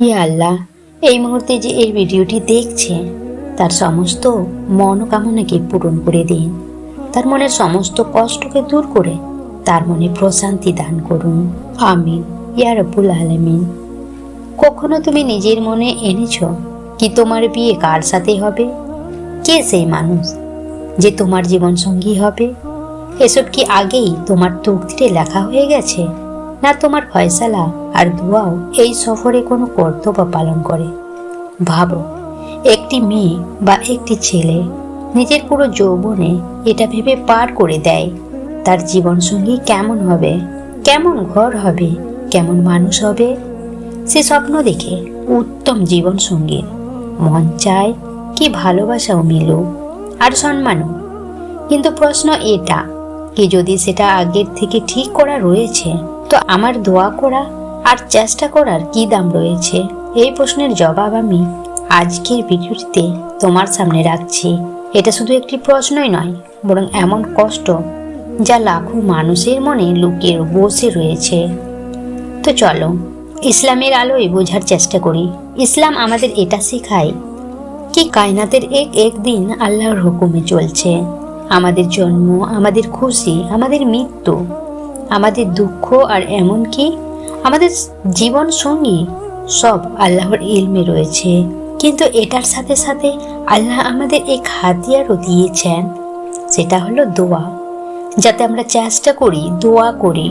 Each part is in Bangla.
ইয়া আল্লাহ, এই মুহূর্তে যে এই ভিডিওটি দেখছে, তার সমস্ত মনোকামনাকে পূরণ করে দিন। তার মনের সমস্ত কষ্টকে দূর করে তার মনে প্রশান্তি দান করুন। আমিন, ইয়া রব্বুল আলমিন। কখনো তুমি নিজের মনে এনেছ কি তোমার বিয়ে কার সাথে হবে? কে সেই মানুষ যে তোমার জীবনসঙ্গী হবে? এসব কি আগেই তোমার তকদিরে লেখা হয়ে গেছে? না তোমার ফয়সালা আর দোয়াও এই সফরে কোনো কর্তব্য পালন করে। ভাবো, একটি মেয়ে বা একটি ছেলে নিজের পুরো যৌবনে এটা ভেবে পার করে দেয়, তার জীবন সঙ্গী কেমন হবে, কেমন ঘর হবে, কেমন মানুষ হবে? সে স্বপ্ন দেখে উত্তম জীবন সঙ্গীর মন চায় কি ভালোবাসাও মিলুক আর সম্মানও। কিন্তু প্রশ্ন এটা, কি যদি সেটা আগের থেকে ঠিক করা রয়েছে তো আমার দোয়া করা আর চেষ্টা করার কি দাম রয়েছে? এই প্রশ্নের জবাব আমি আজকের ভিডিওটিতে তোমার সামনে রাখছি। এটা শুধু একটি প্রশ্নই নয়, বরং এমন কষ্ট যা লাখো মানুষের মনে লুকিয়ে বসে রয়েছে। তো চলো, ইসলামের আলোয় বোঝার চেষ্টা করি। ইসলাম আমাদের এটা শেখায় কি কায়নাতের এক এক দিন আল্লাহর হুকুমে চলছে। আমাদের জন্ম, আমাদের খুশি, আমাদের মৃত্যু আমাদের দুঃখ আর এমনকি আমাদের জীবন সঙ্গী সব আল্লাহর ইলমে রয়েছে। কিন্তু এটার সাথে সাথে আল্লাহ আমাদের এক হাতিয়ারও দিয়েছেন, সেটা হলো দোয়া। যাতে আমরা চেষ্টা করি, দোয়া করি।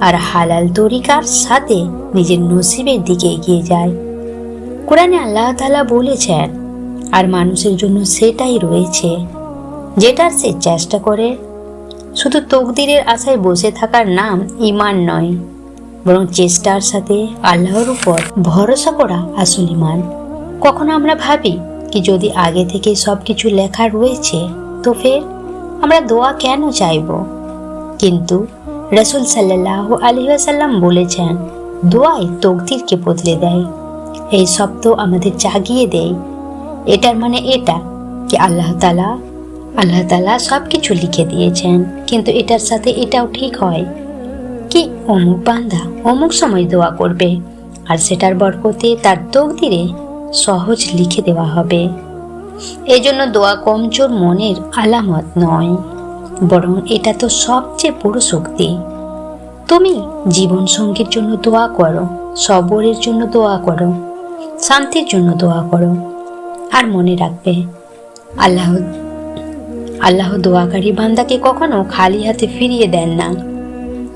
আর হালাল তরিকার সাথে নিজের নসিবের দিকে এগিয়ে যায় কোরআনে আল্লাহ তালা বলেছেন, আর মানুষের জন্য সেটাই রয়েছে। যেটার সে চেষ্টা করে শুধু তকদিরের আশায় বসে থাকার নাম ইমান নয়, বরং চেষ্টার সাথে আল্লাহর উপর ভরসা করা আসল ইমান কখনো আমরা ভাবি কি যদি আগে থেকে সব কিছু লেখা রয়েছে, তো ফের আমরা দোয়া কেন চাইব? কিন্তু রসুল সাল্লাহ আলহিহাসাল্লাম বলেছেন, দোয়াই তকদিরকে বদলে দেয়। এই শব্দ আমাদের জাগিয়ে দেয়। এটার মানে এটা, কি আল্লাহ তালা আল্লাহ তালা সব কিছু লিখে দিয়েছেন, কিন্তু এটার সাথে এটাও ঠিক হয়। কি? অমুক বান্দা অমুক সময় দোয়া করবে, আর সেটার বরকতে তার তকদিরে সহজ লিখে দেওয়া হবে। এই জন্য দোয়া কমজোর মনের আলামত নয়, বরং এটা তো সবচেয়ে বড় শক্তি। তুমি জীবন সঙ্গীর জন্য দোয়া করো, সবরের জন্য দোয়া করো, শান্তির জন্য দোয়া করো, আর মনে রাখবে, আল্লাহ আল্লাহ দোয়াকারী বান্দাকে কখনো খালি হাতে ফিরিয়ে দেন না।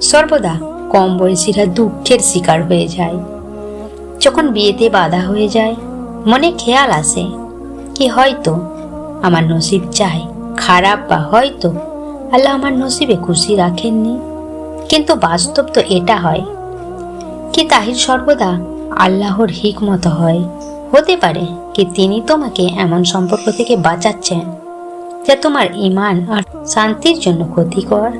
সর্বদা কম বয়সীরা দুঃখের শিকার হয়ে যায়। যখন বিয়েতে বাধা হয়ে যায়, মনে খেয়াল আসে কি হয়তো আমার নসিব চাই খারাপ বা হয়তো আল্লাহ আমার নসিবে খুশি রাখেননি। কিন্তু বাস্তব তো এটা হয় কি তাহির সর্বদা আল্লাহর হিকমত হয়। হতে পারে কি তিনি তোমাকে এমন সম্পর্ক থেকে বাঁচাচ্ছেন। যা তোমার ইমান আর শান্তির জন্য ক্ষতিকর।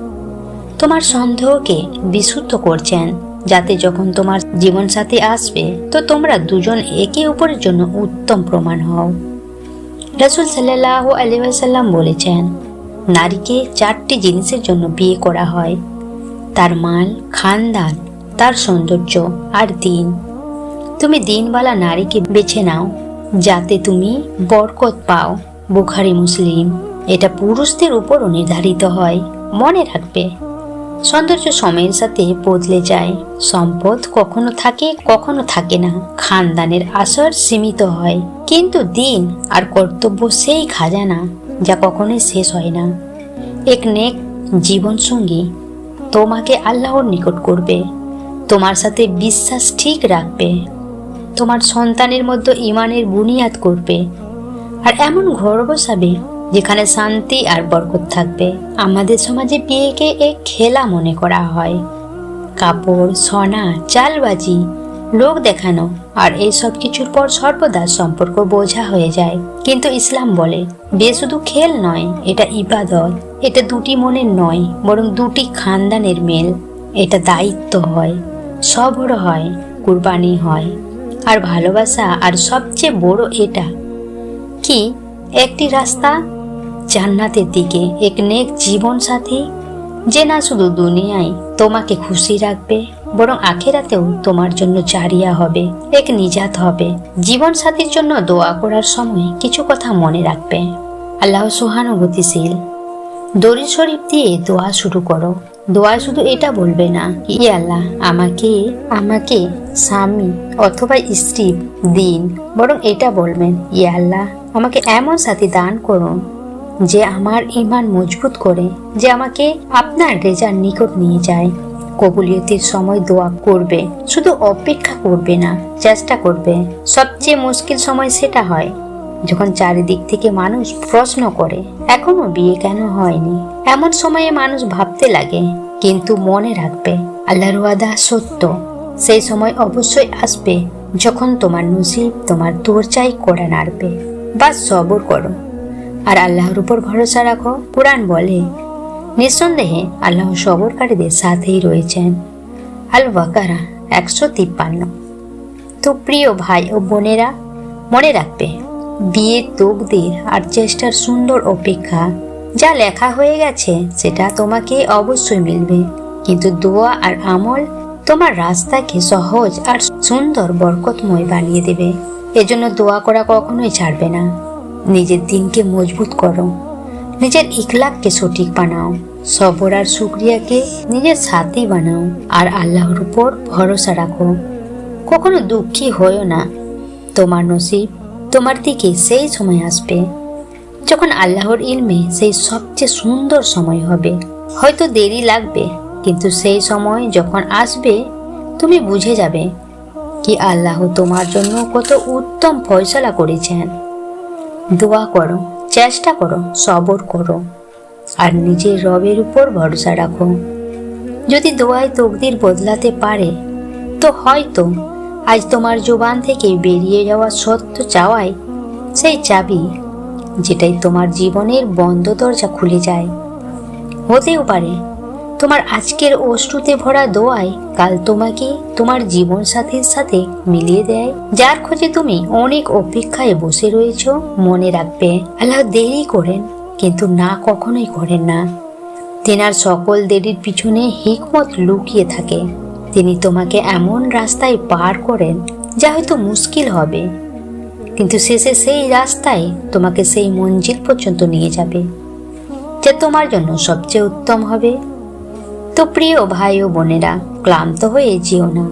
তোমার সন্দেহকে বিশুদ্ধ করছেন, যাতে যখন তোমার জীবন সাথী আসবে, তো তোমরা দুজন একে অপরের জন্য উত্তম প্রমাণ হও। রসুল সাল্লাহ আলিবাসাল্লাম বলেছেন, নারীকে চারটি জিনিসের জন্য বিয়ে করা হয়। তার মাল খানদান, তার সৌন্দর্য আর দিন। তুমি দিনওয়ালা নারীকে বেছে নাও, যাতে তুমি বরকত পাও, বুখারি, মুসলিম। এটা পুরুষদের উপরও নির্ধারিত হয়। মনে রাখবে, সৌন্দর্য সময়ের সাথে বদলে যায়। সম্পদ কখনো থাকে কখনো থাকে না। খানদানের আসর সীমিত হয়। কিন্তু দিন আর কর্তব্য সেই খাজানা, যা কখনোই শেষ হয় না। এক নেক জীবন সঙ্গী তোমাকে আল্লাহর নিকট করবে। তোমার সাথে বিশ্বাস ঠিক রাখবে। তোমার সন্তানের মধ্যে ইমানের বুনিয়াদ করবে। আর এমন ঘর বসাবে যেখানে শান্তি আর বরকত থাকবে। আমাদের সমাজে বিয়েকে এক খেলা মনে করা হয়। কাপড়, সোনা, চালবাজি লোক দেখানো আর এই সব কিছুর পর সর্বদা সম্পর্ক বোঝা হয়ে যায়। কিন্তু ইসলাম বলে, বিয়ে শুধু খেল নয়, এটা ইবাদত। এটা দুটি মনের নয়, বরং দুটি খানদানের মেল। এটা দায়িত্ব হয়, সবর হয়, কুরবানি হয়। আর ভালোবাসা আর সবচেয়ে বড় এটা কি? একটি রাস্তা জান্নাতের দিকে এক নেক জীবন সাথী, যে না শুধু দুনিয়ায় তোমাকে খুশি রাখবে, বরং আখেরাতেও তোমার জন্য জারিয়া হবে, এক নিজাত হবে। জীবন সাথীর জন্য দোয়া করার সময় কিছু কথা মনে রাখবে। আল্লাহ সহানুভূতিশীল দরি শরীফ দিয়ে দোয়া শুরু করো। দোয়া শুধু এটা বলবে না ই আল্লাহ, আমাকে আমাকে স্বামী অথবা স্ত্রী দিন, বরং এটা বলবেন ই আল্লাহ, আমাকে এমন সাথী দান করুন যে আমার ইমান মজবুত করে, যে আমাকে আপনার রেজার নিকট নিয়ে যায়। কবুলিয়তির সময় দোয়া করবে, শুধু অপেক্ষা করবে না, চেষ্টা করবে। সবচেয়ে মুশকিল সময় সেটা হয়, যখন চারিদিক থেকে মানুষ প্রশ্ন করে, এখনও বিয়ে কেন হয়নি? এমন সময়ে মানুষ ভাবতে লাগে, কিন্তু মনে রাখবে, আল্লাহর ওয়াদা সত্য। সেই সময় অবশ্যই আসবে, যখন তোমার নসিব তোমার দরজাই করে নাড়বে। বা সবর করো। আর আল্লাহর উপর ভরসা রাখো, কোরআন বলে। নিঃসন্দেহে আল্লাহ সবরকারীদের সাথেই রয়েছেন। আল ওয়াকারা একশো তিপ্পান্ন। তো প্রিয় ভাই ও বোনেরা, মনে রাখবে বিয়ের তোকদের আর চেষ্টার সুন্দর অপেক্ষা, যা লেখা হয়ে গেছে, সেটা তোমাকে অবশ্যই মিলবে। কিন্তু দোয়া আর আমল তোমার রাস্তাকে সহজ আর সুন্দর বরকতময় বানিয়ে দেবে। এজন্য দোয়া করা কখনোই ছাড়বে না। নিজের দিনকে মজবুত করো। নিজের ইখলাককে সঠিক বানাও। সবর আর শুক্রিয়াকে নিজের সাথী বানাও। আর আল্লাহর উপর ভরসা রাখো। কখনো দুঃখী হয়েও না। তোমার নসিব তোমার দিকে সেই সময় আসবে। যখন আল্লাহর ইলমে সেই সবচেয়ে সুন্দর সময় হবে। হয়তো দেরি লাগবে, কিন্তু সেই সময় যখন আসবে, তুমি বুঝে যাবে কি আল্লাহ তোমার জন্য কত উত্তম ফয়সলা করেছেন। দোয়া করো, চেষ্টা করো, সবর করো, আর নিজের রবের উপর ভরসা রাখো। যদি দোয়ায় তকদির বদলাতে পারে, তো হয়তো আজ তোমার জোবান থেকে বেরিয়ে যাওয়া সত্য চাওয়াই সেই চাবি যেটাই তোমার জীবনের বন্ধ দরজা খুলে যায়। হতেও পারে তোমার আজকের অশ্রুতে ভরা দোয়ায় কাল তোমাকে তোমার জীবন সাথীর সাথে মিলিয়ে দেয়। যার খোঁজে তুমি অনেক অপেক্ষায় বসে রয়েছ, মনে রাখবে, আল্লাহ দেরি করেন, কিন্তু না কখনোই করেন না। তেনার সকল দেরির পিছনে হিকমত লুকিয়ে থাকে। তিনি তোমাকে এমন রাস্তায় পার করেন, যা হয়তো মুশকিল হবে। কিন্তু শেষে সেই রাস্তায় তোমাকে সেই মঞ্জিল পর্যন্ত নিয়ে যাবে, যা তোমার জন্য সবচেয়ে উত্তম হবে। তো প্রিয় ভাই ও বোনেরা, ক্লান্ত হয়ে যেও না,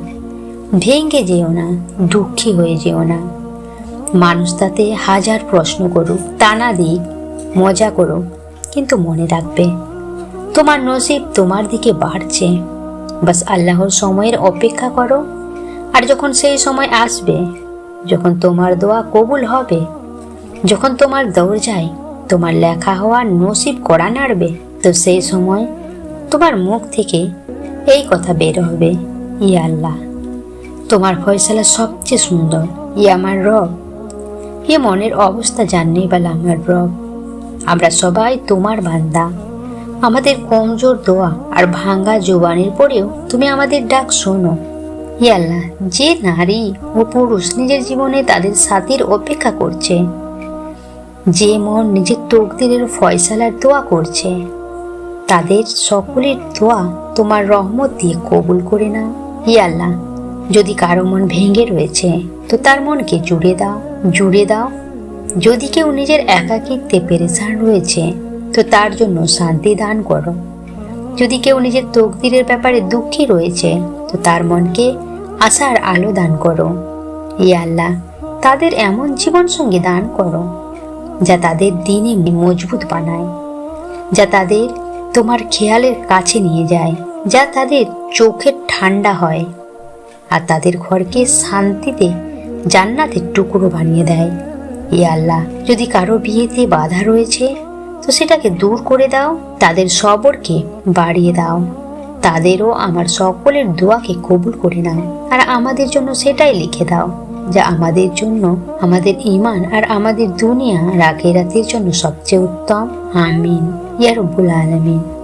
ভেঙে যেও না, দুঃখী হয়ে যেও না। মানুষ তাতে হাজার প্রশ্ন করুক টানা দিক, মজা করুক, কিন্তু মনে রাখবে, তোমার নসিব তোমার দিকে বাড়ছে। বাস আল্লাহর সময়ের অপেক্ষা করো, আর যখন সেই সময় আসবে, যখন তোমার দোয়া কবুল হবে, যখন তোমার দরজায় তোমার লেখা হওয়া নসিব করা নাড়বে, তো সেই সময় তোমার মুখ থেকে এই কথা বের হবে ই আল্লাহ। তোমার ফয়সালা সবচেয়ে সুন্দর ই আমার রব। এ মনের অবস্থা জাননি বেলা আমার রব। আমরা সবাই তোমার বান্দা। আমাদের কমজোর দোয়া আর ভাঙ্গা জোবানের পরেও তুমি আমাদের ডাক শোনো। ই আল্লাহ, যে নারী ও পুরুষ নিজের জীবনে তাদের সাথীর অপেক্ষা করছে, যে মন নিজের তকদিরের ফয়সালার দোয়া করছে তাদের সকলের দোয়া তোমার রহমত দিয়ে কবুল করে নাও। ই আল্লাহ, যদি কারও মন ভেঙে রয়েছে, তো তার মনকে জুড়ে দাও জুড়ে দাও। যদি কেউ নিজের একাকিত্বে পেরেশান রয়েছে, তো তার জন্য শান্তি দান করো। যদি কেউ নিজের তকদিরের ব্যাপারে দুঃখী রয়েছে, তো তার মনকে আশার আলো দান করো। ই আল্লাহ, তাদের এমন জীবন সঙ্গী দান করো, যা তাদের দিনে মজবুত বানায়, যা তাদের তোমার খেয়ালের কাছে নিয়ে যায়, যা তাদের চোখের ঠান্ডা হয়। আর তাদের ঘরকে শান্তিতে, জান্নাতের টুকরো বানিয়ে দেয়। এ আল্লাহ, যদি কারও বিয়েতে বাধা রয়েছে, তো সেটাকে দূর করে দাও, তাদের সবরকে বাড়িয়ে দাও। তাদেরও আমার সকলের দোয়াকে কবুল করে নাও, আর আমাদের জন্য সেটাই লিখে দাও। যা আমাদের জন্য, আমাদের ইমান আর আমাদের দুনিয়া রাখে রাতের জন্য সবচেয়ে উত্তম। আমিন। ইয়ারবুল আলমিন আলামিন।